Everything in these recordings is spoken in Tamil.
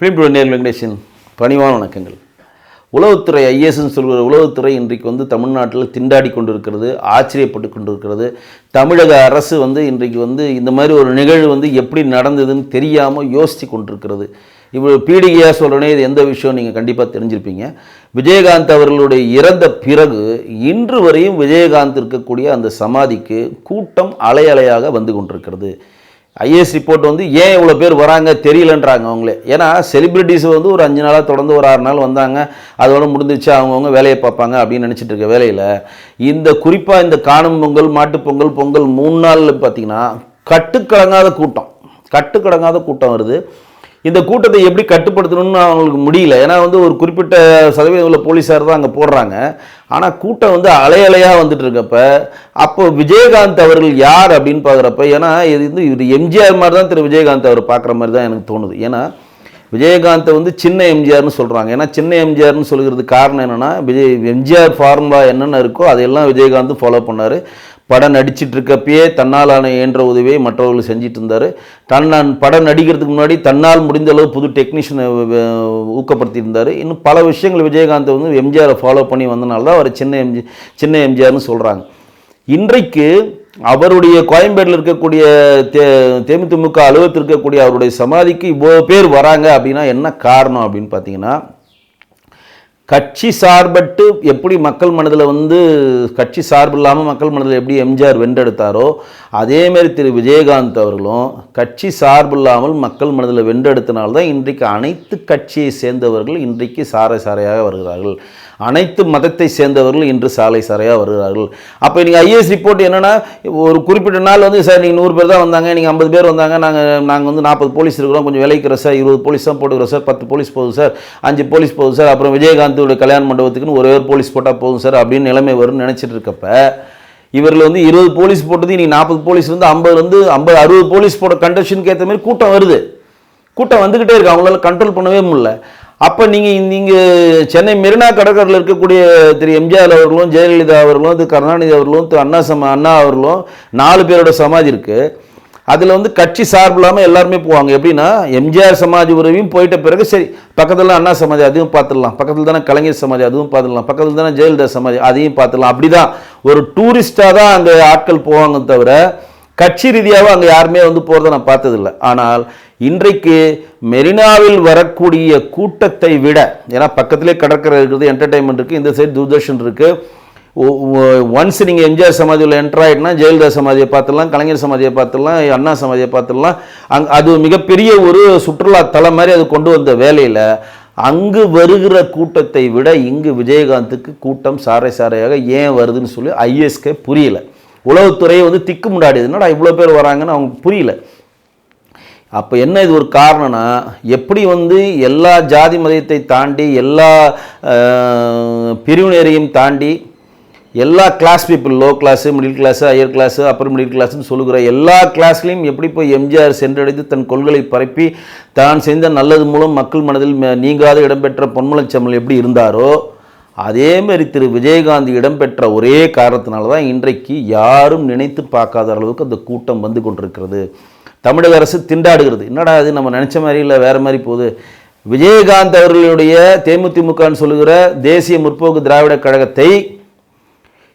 ஃபிலிம் நேர் வெங்கடேஷன் பணிவான வணக்கங்கள். உளவுத்துறை ஐஏஎஸ்ன்னு சொல்கிற உளவுத்துறை இன்றைக்கு வந்து தமிழ்நாட்டில் திண்டாடி கொண்டிருக்கிறது ஆச்சரியப்பட்டு கொண்டிருக்கிறது. தமிழக அரசு வந்து இன்றைக்கு வந்து இந்த மாதிரி ஒரு நிகழ்வு வந்து எப்படி நடந்ததுன்னு தெரியாமல் யோசித்து கொண்டிருக்கிறது. இப்போ பீடிகையாக சொல்கிறனே இது எந்த விஷயம் நீங்கள் கண்டிப்பாக தெரிஞ்சிருப்பீங்க. விஜயகாந்த் அவர்களுடைய இறந்த பிறகு இன்று வரையும் விஜயகாந்த் இருக்கக்கூடிய அந்த சமாதிக்கு கூட்டம் அலை அலையாக வந்து கொண்டிருக்கிறது. ஐஏஎஸ் ரிப்போர்ட் வந்து ஏன் இவ்வளோ பேர் வராங்க தெரியலன்றாங்க அவங்களே. ஏன்னா செலிப்ரிட்டிஸ் வந்து ஒரு அஞ்சு நாளாக தொடர்ந்து ஒரு ஆறு நாள் வந்தாங்க. அதோட முடிஞ்சிச்சு அவங்கவுங்க வேலையை பார்ப்பாங்க அப்படின்னு நினச்சிட்டு இருக்க வேலையில். இந்த குறிப்பாக இந்த காணும் பொங்கல் மாட்டுப்பொங்கல் பொங்கல் மூணு நாளில் பார்த்தீங்கன்னா கட்டுக்கடங்காத கூட்டம். கட்டுக்கடங்காத கூட்டம் வருது. இந்த கூட்டத்தை எப்படி கட்டுப்படுத்தணும்னு அவங்களுக்கு முடியல. ஏன்னா வந்து ஒரு குறிப்பிட்ட சதவீதம் உள்ள போலீஸார் தான் அங்கே போடுறாங்க. ஆனால் கூட்டம் வந்து அலையலையாக வந்துட்டு இருக்கப்ப அப்போ விஜயகாந்த் அவர்கள் யார் அப்படின்னு பார்க்குறப்ப ஏன்னா இது வந்து இவர் எம்ஜிஆர் மாதிரி தான் திரு விஜயகாந்த் அவர் பார்க்குற மாதிரி தான் எனக்கு தோணுது. ஏன்னா விஜயகாந்தை வந்து சின்ன எம்ஜிஆர்னு சொல்கிறாங்க ஏன்னா சின்ன எம்ஜிஆர்னு சொல்கிறது காரணம் என்னென்னா விஜய் எம்ஜிஆர் ஃபார்முலா என்னென்ன இருக்கோ அதையெல்லாம் விஜயகாந்த் ஃபாலோ பண்ணார். படம் நடிச்சிட்டு இருக்கப்பயே தன்னாலான இயன்ற உதவியை மற்றவர்கள் செஞ்சிட்டு இருந்தார் தன்னான் படம் நடிக்கிறதுக்கு முன்னாடி தன்னால் முடிந்த அளவு புது டெக்னீஷியனை ஊக்கப்படுத்தியிருந்தார். இன்னும் பல விஷயங்கள் விஜயகாந்த் வந்து எம்ஜிஆரை ஃபாலோ பண்ணி வந்தனால தான் அவர் சின்ன எம்ஜி சின்ன எம்ஜிஆர்னு சொல்கிறாங்க இன்றைக்கு அவருடைய கோயம்பேட்டில் இருக்கக்கூடிய தே தேமுதிமுக அலுவலகத்தில் இருக்கக்கூடிய அவருடைய சமாதிக்கு இவ்வளோ பேர் வராங்க அப்படின்னா என்ன காரணம் அப்படின்னு பார்த்தீங்கன்னா கட்சி சார்பட்டு எப்படி மக்கள் மனதில் வந்து கட்சி சார்பு இல்லாமல் மக்கள் மனதில் எப்படி எம்ஜிஆர் வென்றெடுத்தாரோ அதேமாரி திரு விஜயகாந்த் அவர்களும் கட்சி சார்பு இல்லாமல் மக்கள் மனதில் வென்றெடுத்தனால்தான் இன்றைக்கு அனைத்து கட்சியை சேர்ந்தவர்கள் இன்றைக்கு சாரை சாரையாக வருகிறார்கள். அனைத்து மதத்தை சேர்ந்தவர்கள் இன்று சாலை சாறையாக வருகிறார்கள். அப்போ நீங்கள் ஐஏஎஸ் ரிப்போர்ட் என்னென்னா ஒரு குறிப்பிட்ட நாள் வந்து சார் நீங்கள் நூறு பேர் தான் வந்தாங்க நீங்கள் ஐம்பது பேர் வந்தாங்க நாங்கள் நாங்கள் வந்து நாற்பது போலீஸ் இருக்கிறோம் கொஞ்சம் விலைக்கிறோம் சார் இருபது போலீஸ் தான் போட்டுக்கிறோம் சார் பத்து போலீஸ் போதும் சார் அஞ்சு போலீஸ் போதும் சார் அப்புறம் விஜயகாந்தோட கல்யாண மண்டபத்துக்குன்னு ஒரே ஒரு போலீஸ் போட்டால் போதும் சார் அப்படின்னு நிலைமை வரும்னு நினச்சிட்டு இருக்கப்ப இவர்கள் வந்து இருபது போலீஸ் போட்டது நீ நாற்பது போலீஸ் வந்து ஐம்பதுலேருந்து ஐம்பது அறுபது போலீஸ் போட கண்டிஷனுக்கு ஏற்ற மாதிரி கூட்டம் வருது. கூட்டம் வந்துக்கிட்டே இருக்கு. அவங்களால கண்ட்ரோல் பண்ணவே முடியல. அப்போ நீங்கள் நீங்கள் சென்னை மெரினா கடற்கரையில் இருக்கக்கூடிய திரு எம்ஜிஆர் அவர்களும் ஜெயலலிதா அவர்களும் திரு கருணாநிதி அவர்களும் திரு அண்ணா சம அண்ணா அவர்களும் நாலு பேரோட சமாதி இருக்குது அதில் வந்து கட்சி சார்பு இல்லாமல் எல்லாருமே போவாங்க. எப்படின்னா எம்ஜிஆர் சமாதி உறவையும் போயிட்ட பிறகு சரி பக்கத்தில் அண்ணா சமாதி அதையும் பார்த்துடலாம் பக்கத்தில் தானே கலைஞர் சமாதி அதுவும் பார்த்துடலாம் பக்கத்தில் தானே ஜெயலலிதா சமாதி அதையும் பார்த்துடலாம் அப்படி தான் ஒரு டூரிஸ்ட்டாக தான் அங்கே ஆட்கள் போவாங்க தவிர கட்சி ரீதியாக அங்கே யாருமே வந்து போகிறத நான் பார்த்ததில்ல. ஆனால் இன்றைக்கு மெரினாவில் வரக்கூடிய கூட்டத்தை விட ஏன்னா பக்கத்திலே கடற்கரை இருக்குது என்டர்டைன்மெண்ட் இருக்குது இந்த சைடு தூர்தர்ஷன் இருக்குது ஒன்ஸ் நீங்கள் எம்ஜிஆர் சமாதியில் என்டர் ஜெயலலிதா சமாதியை பார்த்துடலாம் கலைஞர் சமாதியை பார்த்துடலாம் அண்ணா சமாதியை பார்த்துடலாம். அங் அது மிகப்பெரிய ஒரு சுற்றுலா தலை மாதிரி அது கொண்டு வந்த வேலையில் அங்கு வருகிற கூட்டத்தை விட இங்கு விஜயகாந்துக்கு கூட்டம் சாறை சாறையாக ஏன் வருதுன்னு சொல்லி ஐஎஸ்கே புரியல. உளவுத்துறையை வந்து திக்கு முன்னாடி என்னடா இவ்வளோ பேர் வராங்கன்னு அவங்க புரியல. அப்போ என்ன இது ஒரு காரணம்னா எப்படி வந்து எல்லா ஜாதி மதத்தை தாண்டி எல்லா பிரிவினரையும் தாண்டி எல்லா class people low class middle class higher class upper middle கிளாஸ்னு சொல்லுகிற எல்லா கிளாஸ்லையும் எப்படி போய் எம்ஜிஆர் சென்றடைந்து தன் கொள்கை பரப்பி தான் செய்த நல்லது மூலம் மக்கள் மனதில் நீங்காத இடம்பெற்ற பொன்மலச்சம்மல் எப்படி இருந்தாரோ அதேமாரி திரு விஜயகாந்த் இடம்பெற்ற ஒரே காரணத்தினால தான் இன்றைக்கு யாரும் நினைத்து பார்க்காத அளவுக்கு அந்த கூட்டம் வந்து கொண்டிருக்கிறது. தமிழக அரசு திண்டாடுகிறது. என்னடா அது நம்ம நினச்ச மாதிரி இல்லை வேறு மாதிரி போகுது. விஜயகாந்த் அவர்களுடைய தேமுதிமுகன்னு சொல்லுகிற தேசிய முற்போக்கு திராவிட கழகத்தை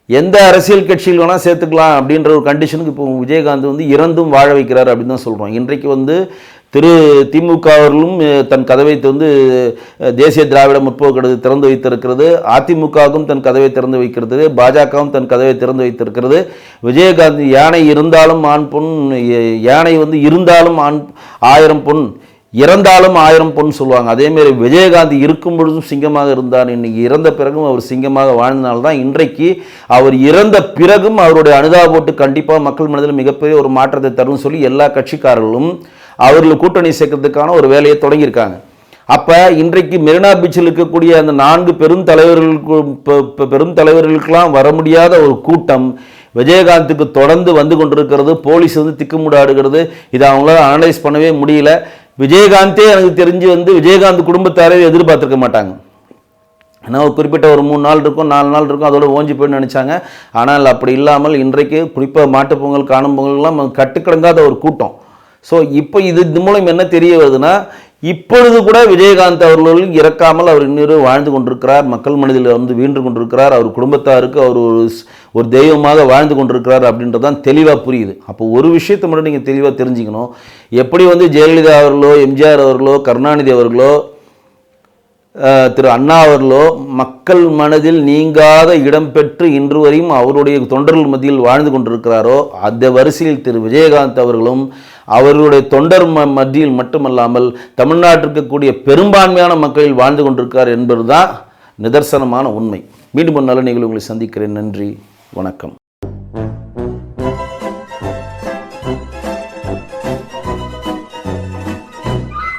எந்த அரசியல் கட்சியில் வேணால் சேர்த்துக்கலாம் அப்படின்ற ஒரு கண்டிஷனுக்கு இப்போ விஜயகாந்த் வந்து இறந்தும் வாழ வைக்கிறார் அப்படின்னு தான் சொல்கிறோம் இன்றைக்கு வந்து திரு திமுக அவர்களும் தன் கதவை வந்து தேசிய திராவிட முற்போக்கு கழகம் திறந்து வைத்திருக்கிறது. அதிமுகவும் தன் கதவை திறந்து வைக்கிறது பாஜகவும் தன் கதவை திறந்து வைத்திருக்கிறது. விஜயகாந்த் யானை இருந்தாலும் ஆண் பொன் யானை வந்து இருந்தாலும் ஆண் ஆயிரம் பொன். இறந்தாலும் ஆயிரம் பொன் சொல்லுவாங்க. அதேமாரி விஜயகாந்த் இருக்கும் பொழுதும் சிங்கமாக இருந்தார். இன்னைக்கு இறந்த பிறகும் அவர் சிங்கமாக வாழ்ந்தனால்தான் இன்றைக்கு அவர் இறந்த பிறகும் அவருடைய அனுதாபோட்டு கண்டிப்பாக மக்கள் மனதில் மிகப்பெரிய ஒரு மாற்றத்தை தரும் சொல்லி எல்லா கட்சிக்காரர்களும் அவர்கள் கூட்டணி சேர்க்கறதுக்கான ஒரு வேலையை தொடங்கியிருக்காங்க. அப்போ இன்றைக்கு மெரினா பீச்சில் இருக்கக்கூடிய அந்த நான்கு பெரும் தலைவர்களுக்கு பெரும் தலைவர்களுக்கெல்லாம் வர முடியாத ஒரு கூட்டம் விஜயகாந்துக்கு தொடர்ந்து வந்து கொண்டிருக்கிறது. போலீஸ் வந்து திக்குமுடாடுகிறது. இதை அவங்களால அனலைஸ் பண்ணவே முடியல. விஜயகாந்தே எனக்கு தெரிஞ்சு வந்து விஜயகாந்த் குடும்பத்தாரே எதிர்பார்த்துருக்க மாட்டாங்க. ஏன்னா ஒரு குறிப்பிட்ட ஒரு மூணு நாள் இருக்கும் நாலு நாள் இருக்கும் அதோட ஓஞ்சி போயின்னு நினச்சாங்க. ஆனால் அப்படி இல்லாமல் இன்றைக்கு குறிப்பாக மாட்டுப் பொங்கல் காணும் பொங்கல்லாம் கட்டுக்கடங்காத ஒரு கூட்டம். ஸோ இப்போ இது இது மூலம் என்ன தெரிய வருதுன்னா இப்பொழுது கூட விஜயகாந்த் அவர்கள் இறக்காமல் அவர் இன்னொரு வாழ்ந்து கொண்டிருக்கிறார் மக்கள் மனதில் வந்து வீண்டு கொண்டிருக்கிறார். அவர் குடும்பத்தாருக்கு அவர் ஒரு ஒரு தெய்வமாக வாழ்ந்து கொண்டிருக்கிறார் அப்படின்றதான் தெளிவாக புரியுது. அப்போ ஒரு விஷயத்தை மட்டும் நீங்கள் தெளிவாக தெரிஞ்சுக்கணும். எப்படி வந்து ஜெயலலிதா அவர்களோ எம்ஜிஆர் அவர்களோ கருணாநிதி அவர்களோ திரு அண்ணா அவர்களோ மக்கள் மனதில் நீங்காத இடம் பெற்று இன்று வரையும் அவருடைய தொண்டர்கள் மத்தியில் வாழ்ந்து கொண்டிருக்கிறாரோ அந்த வரிசையில் திரு விஜயகாந்த் அவர்களும் அவர்களுடைய தொண்டர் ம மத்தியில் மட்டுமல்லாமல் தமிழ்நாட்டில் இருக்கக்கூடிய பெரும்பான்மையான மக்களில் வாழ்ந்து கொண்டிருக்கிறார் என்பதுதான் நிதர்சனமான உண்மை. மீண்டும் ஒரு நல்ல நிகழ்வு உங்களை சந்திக்கிறேன். நன்றி. வணக்கம்.